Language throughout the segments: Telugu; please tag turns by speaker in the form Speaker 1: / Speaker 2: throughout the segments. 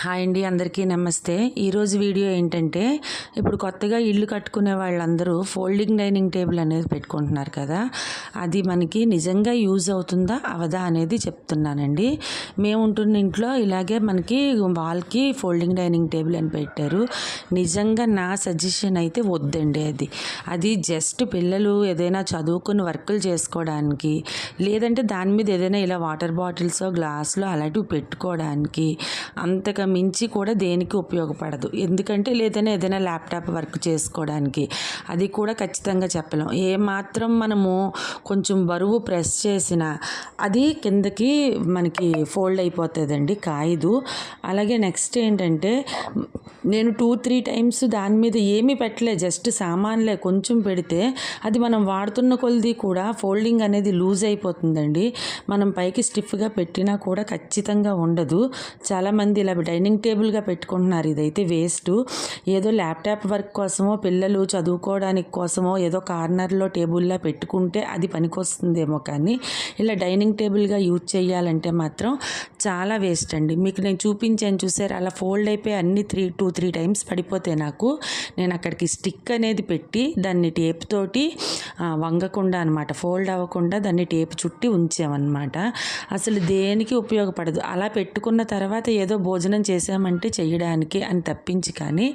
Speaker 1: హాయ్ అండి అందరికీ నమస్తే. ఈరోజు వీడియో ఏంటంటే ఇప్పుడు కొత్తగా ఇల్లు కట్టుకునే వాళ్ళందరూ ఫోల్డింగ్ డైనింగ్ టేబుల్ అనేది పెట్టుకుంటున్నారు కదా. అది మనకి నిజంగా యూజ్ అవుతుందా అవదా అనేది చెప్తున్నానండి. మేము ఉంటున్న ఇంట్లో ఇలాగే మనకి వాల్కి ఫోల్డింగ్ డైనింగ్ టేబుల్ అని పెట్టారు. నిజంగా నా సజెషన్ అయితే వద్దండి అది. అది జస్ట్ పిల్లలు ఏదైనా చదువుకుని వర్కులు చేసుకోవడానికి లేదంటే దాని మీద ఏదైనా ఇలా వాటర్ బాటిల్స్ గ్లాసులు అలాంటివి పెట్టుకోవడానికి అంతగా మించి కూడా దేనికి ఉపయోగపడదు. ఎందుకంటే లేదైనా ఏదైనా ల్యాప్టాప్ వర్క్ చేసుకోవడానికి అది కూడా ఖచ్చితంగా చెప్పలేం. ఏ మాత్రం మనము కొంచెం బరువు ప్రెస్ చేసినా అది కిందకి మనకి ఫోల్డ్ అయిపోతుందండి కాయదు. అలాగే నెక్స్ట్ ఏంటంటే నేను టూ త్రీ టైమ్స్ దాని మీద ఏమీ పెట్టలేదు జస్ట్ సామాన్లే కొంచెం పెడితే అది మనం వాడుతున్న కొలది కూడా ఫోల్డింగ్ అనేది లూజ్ అయిపోతుందండి. మనం పైకి స్టిఫ్గా పెట్టినా కూడా ఖచ్చితంగా ఉండదు. చాలామంది ఇలా డైనింగ్ టేబుల్గా పెట్టుకుంటున్నారు. ఇదైతే వేస్ట్. ఏదో ల్యాప్టాప్ వర్క్ కోసమో పిల్లలు చదువుకోవడానికి కోసమో ఏదో కార్నర్లో టేబుల్లా పెట్టుకుంటే అది పనికొస్తుందేమో కానీ ఇలా డైనింగ్ టేబుల్గా యూజ్ చేయాలంటే మాత్రం చాలా వేస్ట్ అండి. మీకు నేను చూపించాను చూసారు? అలా ఫోల్డ్ అయిపోయి అన్ని త్రీ టూ త్రీ టైమ్స్ పడిపోతే నాకు నేను అక్కడికి స్టిక్ అనేది పెట్టి దాన్ని టేప్ తోటి వంగకుండా అనమాట ఫోల్డ్ అవ్వకుండా దాన్ని టేప్ చుట్టి ఉంచామన్నమాట. అసలు దేనికి ఉపయోగపడదు. అలా పెట్టుకున్న తర్వాత ఏదో భోజనం చేసామంటే చేయడానికి అని తప్పించి కానీ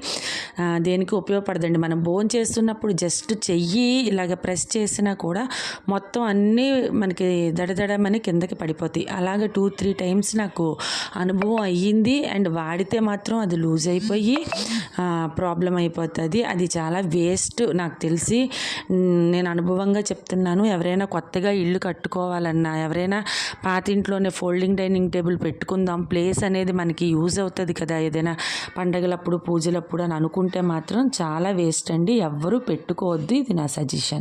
Speaker 1: దేనికి ఉపయోగపడదండి. మనం భోజనం చేస్తున్నప్పుడు జస్ట్ చెయ్యి ఇలాగ ప్రెస్ చేసినా కూడా మొత్తం అన్నీ మనకి దడదడమని కిందకి పడిపోతాయి. అలాగే టూ త్రీ టైమ్స్ నాకు అనుభవం అయ్యింది. అండ్ వాడితే మాత్రం అది లూజ్ అయిపోయి ప్రాబ్లం అయిపోతుంది. అది చాలా వేస్ట్ నాకు తెలిసి. నేను అనుభవంగా చెప్తున్నాను. ఎవరైనా కొత్తగా ఇల్లు కట్టుకోవాలన్నా ఎవరైనా పాత ఇంట్లోనే ఫోల్డింగ్ డైనింగ్ టేబుల్ పెట్టుకుందాం ప్లేస్ అనేది మనకి యూజ్ అవుతుంది కదా ఏదైనా పండగలప్పుడు పూజలప్పుడు అని అనుకుంటే మాత్రం చాలా వేస్ట్ అండి. ఎవ్వరూ పెట్టుకోవద్దు ఇది నా సజెషన్.